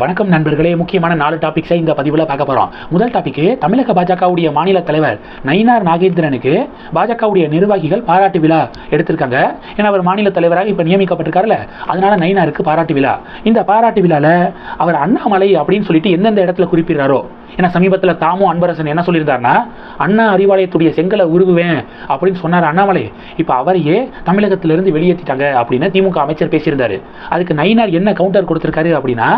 வணக்கம் நண்பர்களே முக்கியமான நாலு டாபிக்ஸை இந்த பதிவில் பார்க்க போகிறோம் முதல் டாப்பிக்கு தமிழக பாஜகவுடைய மாநில தலைவர் நயினார் நாகேந்திரனுக்கு பாஜகவுடைய நிர்வாகிகள் பாராட்டு விழா எடுத்திருக்காங்க. ஏன்னா அவர் மாநில தலைவராக இப்போ நியமிக்கப்பட்டிருக்காருல்ல அதனால நயினாருக்கு பாராட்டு விழா. இந்த பாராட்டு விழாவில் அவர் அண்ணாமலை அப்படின்னு சொல்லிட்டு எந்தெந்த இடத்துல குறிப்பிடுறாரோ ஏன்னா சமீபத்தில் தாமும் அன்பரசன் என்ன சொல்லியிருந்தாருன்னா அண்ணா அறிவாலயத்துடைய செங்கலை உருகுவேன் அப்படின்னு சொன்னார் அண்ணாமலை. இப்போ அவரையே தமிழகத்திலிருந்து வெளியேற்றிட்டாங்க அப்படின்னு திமுக அமைச்சர் பேசியிருந்தாரு. அதுக்கு நயினார் என்ன கவுண்டர் கொடுத்துருக்காரு அப்படின்னா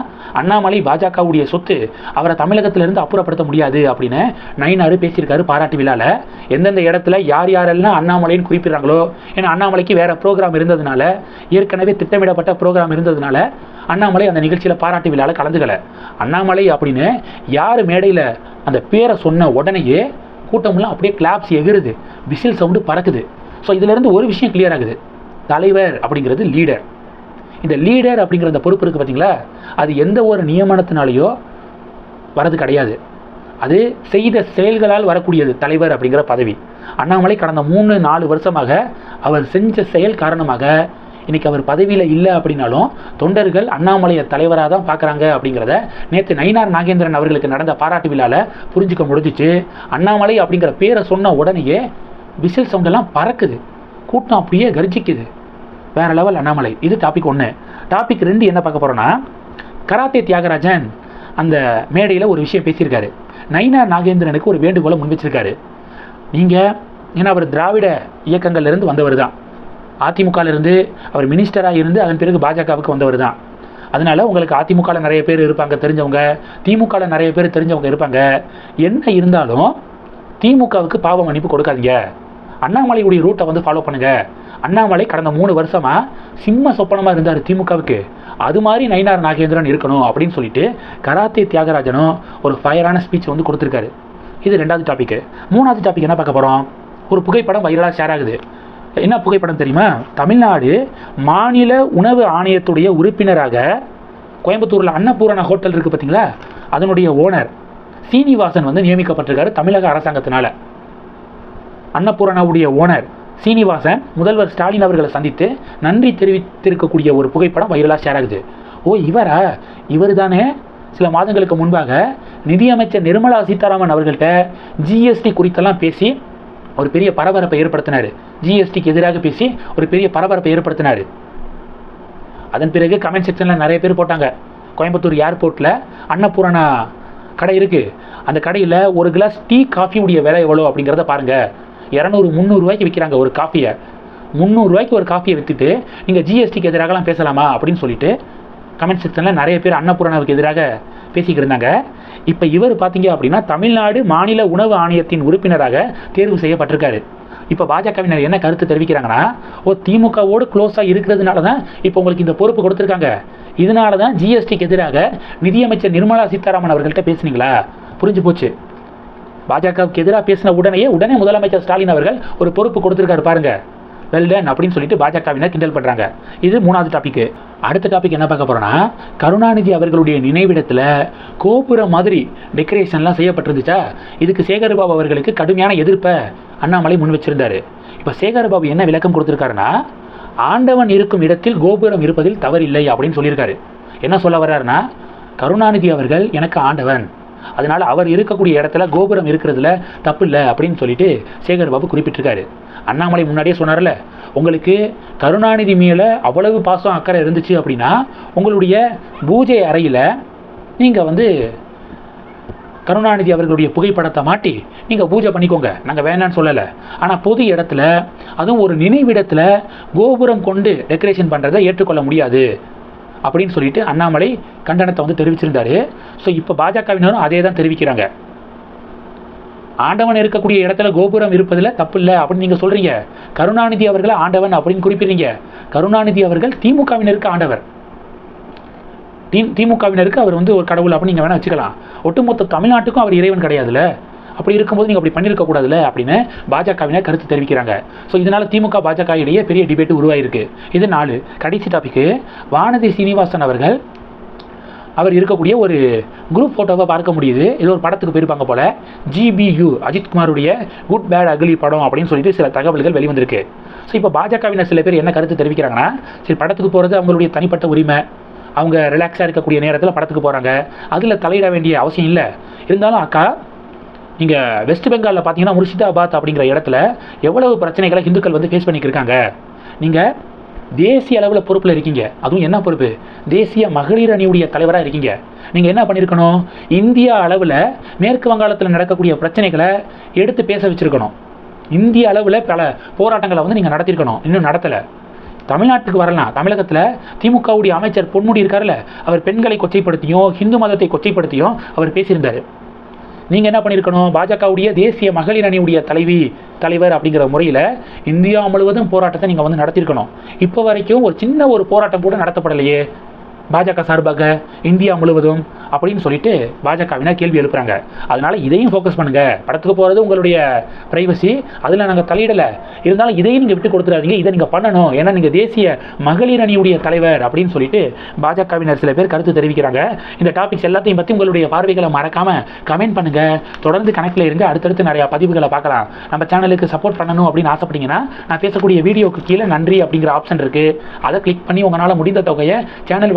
அண்ணாமலை பாஜகவுடைய சொத்து அவரை தமிழகத்திலிருந்து அப்புறப்படுத்த முடியாது அப்படின்னு நயினார் பேசியிருக்காரு பாராட்டு விழாவில் எந்தெந்த இடத்துல யார் யாரெல்லாம் அண்ணாமலைன்னு குறிப்பிடுறாங்களோ ஏன்னா அண்ணாமலைக்கு வேற ப்ரோக்ராம் இருந்ததுனால ஏற்கனவே திட்டமிடப்பட்ட ப்ரோக்ராம் இருந்ததுனால அண்ணாமலை அந்த நிகழ்ச்சியில் பாராட்டு விழாவில் கலந்துக்கல. அண்ணாமலை அப்படின்னு யார் மேடையில் அந்த பேரை சொன்ன உடனேயே கூட்டமெல்லாம் அப்படியே கிளாப்ஸ் எகிருது. விசில் சவுண்டு பறக்குது. ஸோ இதிலிருந்து ஒரு விஷயம் கிளியர் ஆகுது. தலைவர் அப்படிங்கிறது லீடர் இந்த லீடர் அப்படிங்கிற அந்த பொறுப்பு இருக்குது பார்த்தீங்களா அது எந்த ஒரு நியமனத்தினாலேயோ வரது கிடையாது. அது செய்த செயல்களால் வரக்கூடியது தலைவர் அப்படிங்கிற பதவி. அண்ணாமலை கடந்த மூணு நாலு வருஷமாக அவர் செஞ்ச செயல் காரணமாக இன்றைக்கி அவர் பதவியில் இல்லை அப்படின்னாலும் தொண்டர்கள் அண்ணாமலையை தலைவராக தான் பார்க்குறாங்க அப்படிங்கிறத நேற்று நயினார் நாகேந்திரன் அவர்களுக்கு நடந்த பாராட்டு விழாவில் புரிஞ்சுக்க முடிஞ்சிச்சு. அண்ணாமலை அப்படிங்கிற பேரை சொன்ன உடனேயே விசில் சவுண்டெல்லாம் பறக்குது. கூட்டம் அப்படியே கர்ஜிக்குது. வேற லெவல் அண்ணாமலை. இது டாபிக் ஒன்று டாபிக் ரெண்டு என்ன பார்க்க போகிறோன்னா கராத்தே தியாகராஜன் அந்த மேடையில் ஒரு விஷயம் பேசியிருக்காரு. நயினார் நாகேந்திரனுக்கு ஒரு வேண்டுகோளை முன் வச்சிருக்காரு நீங்கள் ஏன்னா அவர் திராவிட இயக்கங்கள்லேருந்து வந்தவர் தான். அதிமுகலேருந்து அவர் மினிஸ்டராக இருந்து அதன் பிறகு பாஜகவுக்கு வந்தவர் தான். அதனால் உங்களுக்கு அதிமுகவில் நிறைய பேர் இருப்பாங்க தெரிஞ்சவங்க. திமுகவில் நிறைய பேர் தெரிஞ்சவங்க இருப்பாங்க. என்ன இருந்தாலும் திமுகவுக்கு பாவ மன்னிப்பு கொடுக்காதீங்க. அண்ணாமலையுடைய ரூட்டை வந்து ஃபாலோ பண்ணுங்கள் அண்ணாமலை கடந்த மூணு வருஷமா சிம்ம சொப்பனமாக இருந்தார் திமுகவுக்கு. அது மாதிரி நயினார் நாகேந்திரன் இருக்கணும் அப்படின்னு சொல்லிட்டு கராத்தே தியாகராஜனும் ஒரு ஃபயரான ஸ்பீச் வந்து கொடுத்துருக்காரு. இது ரெண்டாவது டாபிக் மூணாவது டாபிக் என்ன பார்க்க போகிறோம் ஒரு புகைப்படம் வைரலாக ஷேர் ஆகுது. என்ன புகைப்படம் தெரியுமா? தமிழ்நாடு மாநில உணவு ஆணையத்துடைய உறுப்பினராக கோயம்புத்தூரில் அன்னபூரண ஹோட்டல் இருக்குது பார்த்தீங்களா? அதனுடைய ஓனர் சீனிவாசன் வந்து நியமிக்கப்பட்டிருக்காரு தமிழக அரசாங்கத்தினால. அன்னபூரணாவுடைய ஓனர் சீனிவாசன் முதல்வர் ஸ்டாலின் அவர்களை சந்தித்து நன்றி தெரிவித்திருக்கக்கூடிய ஒரு புகைப்படம் வைரலாக ஷேர் ஆகுது. ஓ இவரா? இவர் தானே சில மாதங்களுக்கு முன்பாக நிதியமைச்சர் நிர்மலா சீதாராமன் அவர்கள்ட்ட ஜிஎஸ்டி குறித்தெல்லாம் பேசி ஒரு பெரிய பரபரப்பை ஏற்படுத்தினார். ஜிஎஸ்டிக்கு எதிராக பேசி ஒரு பெரிய பரபரப்பை ஏற்படுத்தினார். அதன் பிறகு கமெண்ட் செக்ஷனில் நிறைய பேர் போட்டாங்க. கோயம்புத்தூர் ஏர்போர்ட்டில் அன்னபூரணா கடை இருக்குது அந்த கடையில் ஒரு கிளாஸ் டீ காஃபியுடைய விலை எவ்வளோ அப்படிங்கிறத பாருங்கள் இரநூறு முந்நூறுரூவாய்க்கு விற்கிறாங்க ஒரு காஃபியை. முந்நூறுரூவாய்க்கு ஒரு காஃபியை விற்றுட்டு நீங்கள் ஜிஎஸ்டிக்கு எதிராகலாம் பேசலாமா அப்படின்னு சொல்லிட்டு கமெண்ட் செக்ஷனில் நிறைய பேர் அன்னபூரணாவுக்கு எதிராக பேசிக்கிட்டு இருந்தாங்க. இப்போ இவர் பார்த்தீங்க அப்படின்னா தமிழ்நாடு மாநில உணவு ஆணையத்தின் உறுப்பினராக தேர்வு செய்யப்பட்டிருக்காரு. இப்போ பாஜகவினர் என்ன கருத்து தெரிவிக்கிறாங்கன்னா ஓ திமுகவோடு க்ளோஸாக இருக்கிறதுனால தான் இப்போ உங்களுக்கு இந்த பொறுப்பு கொடுத்துருக்காங்க. இதனால தான் ஜிஎஸ்டிக்கு எதிராக நிதியமைச்சர் நிர்மலா சீதாராமன் அவர்கள்ட்ட பேசுனீங்களா? புரிஞ்சு போச்சு. பாஜகவுக்கு எதிராக பேசின உடனே உடனே முதலமைச்சர் ஸ்டாலின் அவர்கள் ஒரு பொறுப்பு கொடுத்துருக்காரு பாருங்க. வெல்டன் அப்படின்னு சொல்லிட்டு பாஜகவினர் கிண்டல் பண்ணுறாங்க இது மூணாவது டாபிக் அடுத்த டாபிக் என்ன பார்க்க போகிறோன்னா கருணாநிதி அவர்களுடைய நினைவிடத்தில் கோபுரம் மாதிரி டெக்கரேஷன்லாம் செய்யப்பட்டிருந்துச்சா? இதுக்கு சேகர்பாபு அவர்களுக்கு கடுமையான எதிர்ப்பை அண்ணாமலை முன் வச்சிருந்தாரு. இப்போ சேகர்பாபு என்ன விளக்கம் கொடுத்துருக்காருன்னா ஆண்டவன் இருக்கும் இடத்தில் கோபுரம் இருப்பதில் தவறில்லை அப்படின்னு சொல்லியிருக்காரு. என்ன சொல்ல வர்றாருன்னா கருணாநிதி அவர்கள் எனக்கு ஆண்டவன். அதனால் அவர் இருக்கக்கூடிய இடத்துல கோபுரம் இருக்கிறதுல தப்பு இல்லை அப்படின்னு சொல்லிட்டு சேகர் பாபு குறிப்பிட்டிருக்காரு. அண்ணாமலை முன்னாடியே சொன்னார்ல உங்களுக்கு கருணாநிதி மேலே அவ்வளவு பாசம் அக்கறை இருந்துச்சு அப்படின்னா உங்களுடைய பூஜை அறையில் நீங்கள் வந்து கருணாநிதி அவர்களுடைய புகைப்படத்தை மாட்டி நீங்கள் பூஜை பண்ணிக்கோங்க. நாங்கள் வேணான்னு சொல்லலை. ஆனால் பொது இடத்துல அதுவும் ஒரு நினைவிடத்தில் கோபுரம் கொண்டு டெக்கரேஷன் பண்ணுறதை ஏற்றுக்கொள்ள முடியாது. அப்படின்னு சொல்லிட்டு அண்ணாமலை கண்டனத்தை வந்து தெரிவிச்சிருந்தாரு. ஸோ இப்போ பாஜகவினரும் அதே தான் தெரிவிக்கிறாங்க. ஆண்டவன் இருக்கக்கூடிய இடத்துல கோபுரம் இருப்பதில் தப்பு இல்லை அப்படின்னு நீங்கள் சொல்கிறீங்க கருணாநிதி அவர்களை ஆண்டவன் அப்படின்னு குறிப்பிடுறீங்க. கருணாநிதி அவர்கள் திமுகவினருக்கு ஆண்டவர். தி திமுகவினருக்கு அவர் வந்து ஒரு கடவுள் அப்படின்னு நீங்கள் வேணால் வச்சுக்கலாம். ஒட்டுமொத்த தமிழ்நாட்டுக்கும் அவர் இறைவன் கிடையாதுல்ல. அப்படி இருக்கும்போது நீங்கள் அப்படி பண்ணியிருக்க கூடாதுல்ல அப்படின்னு பாஜகவினர் கருத்து தெரிவிக்கிறாங்க. ஸோ இதனால் திமுக பாஜக இடையே பெரிய டிபேட் உருவாயிருக்கு. இது நாலு. கடைசி டாபிக்கு வானதி சீனிவாசன் அவர்கள் அவர் இருக்கக்கூடிய ஒரு குரூப் ஃபோட்டோவை பார்க்க முடியுது. இது ஒரு படத்துக்கு போயிருப்பாங்க போல. ஜிபியு அஜித்குமாருடைய குட் பேட் அகிலி படம் அப்படின்னு சொல்லிட்டு சில தகவல்கள் வெளிவந்திருக்கு. ஸோ இப்போ பாஜகவினர் சில பேர் என்ன கருத்து தெரிவிக்கிறாங்கன்னா சரி படத்துக்கு போகிறது அவங்களுடைய தனிப்பட்ட உரிமை. அவங்க ரிலாக்ஸாக இருக்கக்கூடிய நேரத்தில் படத்துக்கு போகிறாங்க அதில் தலையிட வேண்டிய அவசியம் இல்லை. இருந்தாலும் அக்கா நீங்கள் வெஸ்ட் பெங்காலில் பார்த்தீங்கன்னா முர்ஷிதாபாத் அப்படிங்கிற இடத்துல எவ்வளவு பிரச்சனைகளை இந்துக்கள் வந்து ஃபேஸ் பண்ணிக்கிருக்காங்க. நீங்கள் தேசிய அளவில் பொறுப்பில் இருக்கீங்க. அதுவும் என்ன பொறுப்பு? தேசிய மகளிர் அணியுடைய தலைவராக இருக்கீங்க. நீங்கள் என்ன பண்ணியிருக்கணும் இந்தியா அளவில் மேற்கு வங்காளத்தில் நடக்கக்கூடிய பிரச்சனைகளை எடுத்து பேச வச்சுருக்கணும். இந்திய அளவில் பல போராட்டங்களை வந்து நீங்கள் நடத்திருக்கணும். இன்னும் நடத்தலை. தமிழ்நாட்டுக்கு வரலாம். தமிழகத்தில் திமுகவுடைய அமைச்சர் பொன்முடி இருக்கார்ல அவர் பெண்களை கொச்சைப்படுத்தியும் ஹிந்து மதத்தை கொச்சைப்படுத்தியும் அவர் பேசியிருந்தார். நீங்கள் என்ன பண்ணியிருக்கணும் பாஜகவுடைய தேசிய மகளிர் அணியுடைய தலைவி தலைவர் அப்படிங்கிற முறையில் இந்தியா முழுவதும் போராட்டத்தை நீங்கள் வந்து நடத்தியிருக்கணும் இப்போ வரைக்கும் ஒரு சின்ன ஒரு போராட்டம் கூட நடத்தப்படலையே. பாஜக சார்பாக இந்தியா முழுவதும் அப்படின்னு சொல்லிட்டு பாஜகவினர் கேள்வி எழுப்புறாங்க. அதனால இதையும் ஃபோக்கஸ் பண்ணுங்க. படத்துக்கு போகிறது உங்களுடைய ப்ரைவசி அதில் நாங்கள் தலையிடலை. இருந்தாலும் இதையும் நீங்கள் விட்டு கொடுத்துடாதீங்க இதை நீங்கள் பண்ணணும். ஏன்னா நீங்கள் தேசிய மகளிர் அணியுடைய தலைவர் அப்படின்னு சொல்லிட்டு பாஜகவினர் சில பேர் கருத்து தெரிவிக்கிறாங்க. இந்த டாபிக்ஸ் எல்லாத்தையும் பற்றி உங்களுடைய பார்வைகளை மறக்காம கமெண்ட் பண்ணுங்க. தொடர்ந்து கணக்கில் இருங்க. அடுத்தடுத்து நிறையா பதிவுகளை பார்க்கலாம். நம்ம சேனலுக்கு சப்போர்ட் பண்ணணும் அப்படின்னு ஆசைப்பட்டீங்கன்னா நான் பேசக்கூடிய வீடியோக்கு கீழே நன்றி அப்படிங்கிற ஆப்ஷன் இருக்குது அதை கிளிக் பண்ணி உங்களால் முடிந்த தொகையை சேனல்